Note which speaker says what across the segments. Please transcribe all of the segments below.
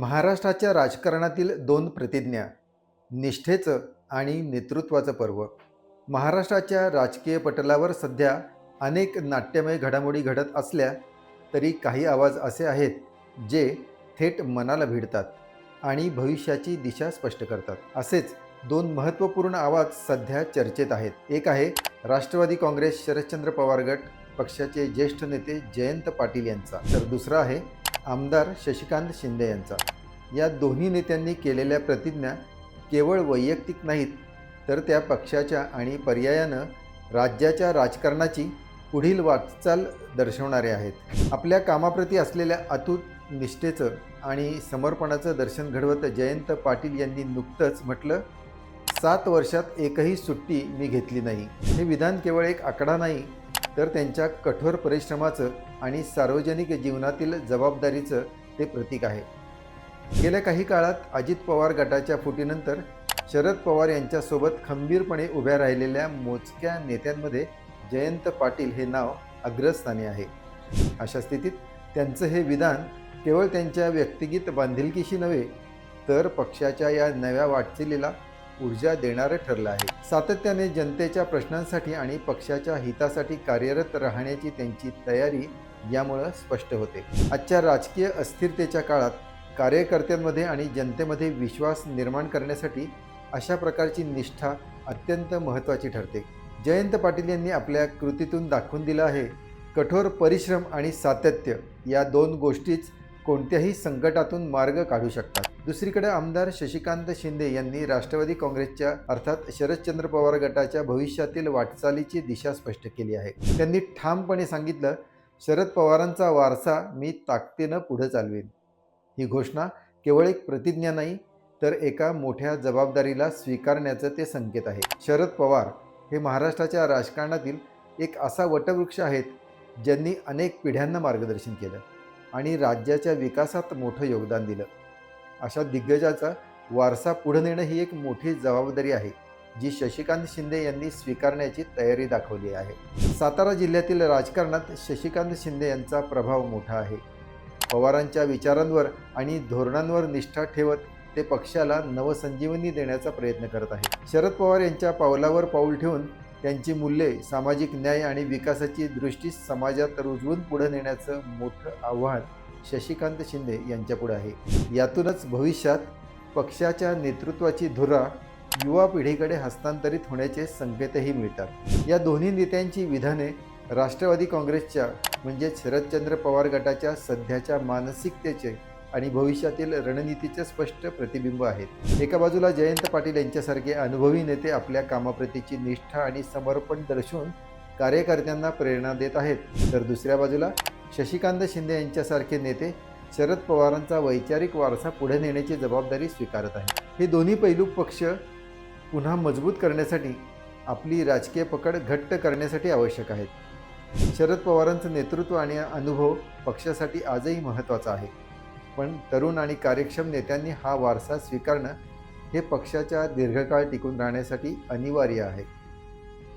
Speaker 1: महाराष्ट्राच्या राजकारणातील दोन प्रतिज्ञा निष्ठेचं आणि नेतृत्वाचं पर्व. महाराष्ट्राच्या राजकीय पटलावर सध्या अनेक नाट्यमय घडामोडी घडत असल्या तरी काही आवाज असे आहेत जे थेट मनाला भिडतात आणि भविष्याची दिशा स्पष्ट करतात. असेच दोन महत्त्वपूर्ण आवाज सध्या चर्चेत आहेत. एक आहे राष्ट्रवादी काँग्रेस शरदचंद्र पवार गट पक्षाचे ज्येष्ठ नेते जयंत पाटील यांचा. तर दुसरा आहे आमदार शशिकांत शिंदे यांचा. या दोन्ही नेत्यांनी केलेल्या प्रतिज्ञा केवळ वैयक्तिक नाहीत तर त्या पक्षाच्या आणि पर्यायानं राज्याच्या राजकारणाची पुढील वाटचाल दर्शवणारे आहेत. आपल्या कामाप्रती असलेल्या अतूट निष्ठेचं आणि समर्पणाचं दर्शन घडवत जयंत पाटील यांनी नुकतंच म्हटलं सात वर्षात एकही सुट्टी मी घेतली नाही. हे विधान केवळ एक आकडा नाही तर त्यांच्या कठोर परिश्रमाचं आणि सार्वजनिक जीवनातील जबाबदारीचं ते प्रतीक आहे. गेल्या काही काळात अजित पवार गटाच्या फुटीनंतर शरद पवार यांच्यासोबत खंबीरपणे उभ्या राहिलेल्या मोजक्या नेत्यांमध्ये जयंत पाटील हे नाव अग्रस्थानी आहे. अशा स्थितीत त्यांचं हे विधान केवळ त्यांच्या व्यक्तिगत बांधिलकीशी नव्हे तर पक्षाच्या या नव्या वाटचालीला ऊर्जा देणारं ठरलं आहे. सातत्याने जनतेच्या प्रश्नांसाठी आणि पक्षाच्या हितासाठी कार्यरत राहण्याची त्यांची तयारी यामुळं स्पष्ट होते. आजच्या राजकीय अस्थिरतेच्या काळात कार्यकर्त्यांमध्ये आणि जनतेमध्ये विश्वास निर्माण करण्यासाठी अशा प्रकारची निष्ठा अत्यंत महत्त्वाची ठरते. जयंत पाटील यांनी आपल्या कृतीतून दाखवून दिलं आहे कठोर परिश्रम आणि सातत्य या दोन गोष्टीच कोणत्याही संकटातून मार्ग काढू शकतात. दुसरीकडे आमदार शशिकांत शिंदे यांनी राष्ट्रवादी काँग्रेसच्या अर्थात शरदचंद्र पवार गटाच्या भविष्यातील वाटचालीची दिशा स्पष्ट केली आहे. त्यांनी ठामपणे सांगितलं शरद पवारांचा वारसा मी ताकदीनं पुढे चालवेन. ही घोषणा केवळ एक प्रतिज्ञा नाही तर एका मोठ्या जबाबदारीला स्वीकारण्याचं ते संकेत आहे. शरद पवार हे महाराष्ट्राच्या राजकारणातील एक असा वटवृक्ष आहेत ज्यांनी अनेक पिढ्यांना मार्गदर्शन केलं आणि राज्याच्या विकासात मोठं योगदान दिलं. अशा दिग्गजाचा वारसा पुढे नेणं ही एक मोठी जबाबदारी आहे जी शशिकांत शिंदे यांनी स्वीकारण्याची तयारी दाखवली आहे. सातारा जिल्ह्यातील राजकारणात शशिकांत शिंदे यांचा प्रभाव मोठा आहे. पवारांच्या विचारांवर आणि धोरणांवर निष्ठा ठेवत ते पक्षाला नवसंजीवनी देण्याचा प्रयत्न करत आहे शरद पवार यांच्या पावलावर पाऊल ठेवून त्यांची मूल्ये सामाजिक न्याय आणि विकासाची दृष्टी समाजात रुजवून पुढे नेण्याचं मोठं आव्हान शशिकांत शिंदे यांच्यापुढे आहे. यातूनच भविष्यात पक्षाच्या नेतृत्वाची धुरा युवा पिढीकडे हस्तांतरित होण्याचे संकेतही मिळतात. या दोन्ही नेत्यांची विधाने राष्ट्रवादी काँग्रेसच्या म्हणजेच शरदचंद्र पवार गटाच्या सध्याच्या मानसिकतेचे आणि भविष्यातील रणनीतीचे स्पष्ट प्रतिबिंब आहेत. एका बाजूला जयंत पाटील यांच्यासारखे अनुभवी नेते आपल्या कामाप्रतीची निष्ठा आणि समर्पण दर्शवून कार्यकर्त्यांना प्रेरणा देत आहेत तर दुसऱ्या बाजूला शशिकांत शिंदे यांच्यासारखे नेते शरद पवारांचा वैचारिक वारसा पुढे नेण्याची जबाबदारी स्वीकारत आहे हे दोन्ही पैलू पक्ष पुन्हा मजबूत करण्यासाठी आपली राजकीय पकड घट्ट करण्यासाठी आवश्यक आहेत. शरद पवारांचं नेतृत्व आणि अनुभव पक्षासाठी आजही महत्त्वाचा आहे. पण तरुण आणि कार्यक्षम नेत्यांनी हा वारसा स्वीकारणं हे पक्षाच्या दीर्घकाळ टिकून राहण्यासाठी अनिवार्य आहे.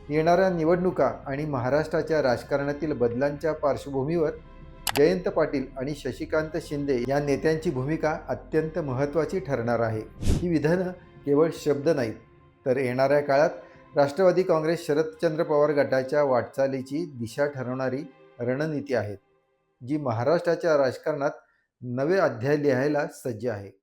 Speaker 1: येणाऱ्या निवडणुका आणि महाराष्ट्राच्या राजकारणातील बदलांच्या पार्श्वभूमीवर जयंत पाटील आणि शशिकांत शिंदे या नेत्यांची भूमिका अत्यंत महत्त्वाची ठरणार आहे. ही विधानं केवळ शब्द नाहीत तर येणाऱ्या काळात राष्ट्रवादी काँग्रेस शरदचंद्र पवार गटाच्या वाटचालीची दिशा ठरवणारी रणनीती आहेत जी महाराष्ट्राच्या राजकारणात नवे अध्याय लिहायला सज्ज आहे.